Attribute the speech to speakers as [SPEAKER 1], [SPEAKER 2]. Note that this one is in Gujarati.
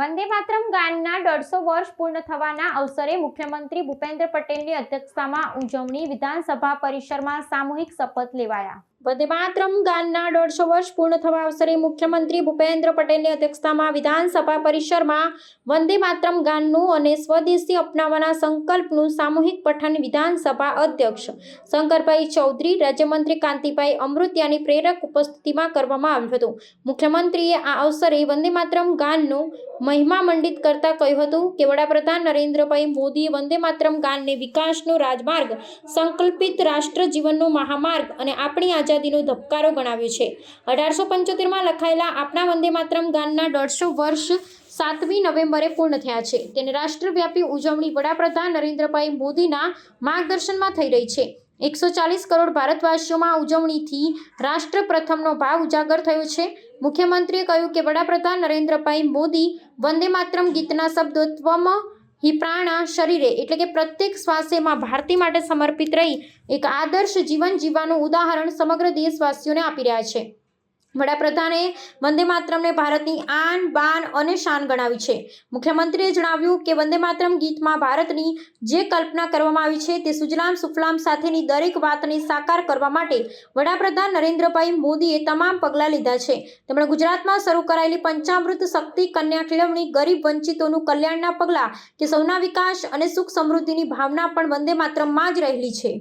[SPEAKER 1] વંદે માતરમ ગાનના દોઢસો વર્ષ પૂર્ણ થવાના અવસરે મુખ્યમંત્રી ભૂપેન્દ્ર પટેલની અધ્યક્ષતામાં ઉજવણી વિધાનસભા પરિસરમાં સામૂહિક શપથ લેવાયા. વંદે માતરમ ગાનના દોઢસો વર્ષ પૂર્ણ થવા અવસરે મુખ્યમંત્રી ભૂપેન્દ્ર પટેલની અધ્યક્ષતામાં વિધાનસભા પરિસરમાં વંદે માતરમ ગાનનું અને સ્વદેશી અપનાવવાના સંકલ્પનું સામૂહિક પઠન વિધાનસભા અધ્યક્ષ શંકરભાઈ ચૌધરી, રાજ્યમંત્રી કાંતિભાઈ અમૃત્યાની પ્રેરક ઉપસ્થિતિમાં કરવામાં આવ્યું હતું. મુખ્યમંત્રીએ આ અવસરે વંદે માતરમ ગાનનું મહિમા મંડિત કરતા કહ્યું હતું કે વડાપ્રધાન નરેન્દ્રભાઈ મોદીએ વંદે માતરમ ગાનને વિકાસનો રાજમાર્ગ, સંકલ્પિત રાષ્ટ્ર જીવનનો મહામાર્ગ અને આપણી આઝાદીનો ધબકારો ગણાવ્યો છે. અઢારસો પંચોતેરમાં લખાયેલા આપણા વંદે માતરમ ગાનના દોઢસો વર્ષ સાતમી નવેમ્બરે પૂર્ણ થયા છે. તેને રાષ્ટ્રવ્યાપી ઉજવણી વડાપ્રધાન નરેન્દ્રભાઈ મોદીના માર્ગદર્શનમાં થઈ રહી છે. એકસો ચાલીસ કરોડ ભારતવાસીઓમાં ઉજવણીથી રાષ્ટ્ર પ્રથમનો ભાવ ઉજાગર થયો છે. મુખ્યમંત્રીએ કહ્યું કે વડાપ્રધાન નરેન્દ્રભાઈ મોદી વંદે માતરમ ગીતના શબ્દો ત્વમ હિ પ્રાણા શરીરે એટલે કે પ્રત્યેક શ્વાસેમાં ભારતી માટે સમર્પિત રહી એક આદર્શ જીવન જીવવાનું ઉદાહરણ સમગ્ર દેશવાસીઓને આપી રહ્યા છે. વડાપ્રધાને વંદે માતરમને ભારતની આન, બાન અને શાન ગણાવી છે. મુખ્યમંત્રીએ જણાવ્યું કે વંદે માતરમ ગીતમાં ભારતની જે કલ્પના કરવામાં આવી છે તે સુજલામ સુફલામ સાથેની દરેક વાતને સાકાર કરવા માટે વડાપ્રધાન નરેન્દ્રભાઈ મોદીએ તમામ પગલાં લીધા છે. તેમણે ગુજરાતમાં શરૂ કરાયેલી પંચામૃત શક્તિ કન્યા કેળવણી ગરીબ વંચિતોનું કલ્યાણના પગલાં કે સૌના વિકાસ અને સુખ સમૃદ્ધિની ભાવના પણ વંદે માતરમમાં જ રહેલી છે.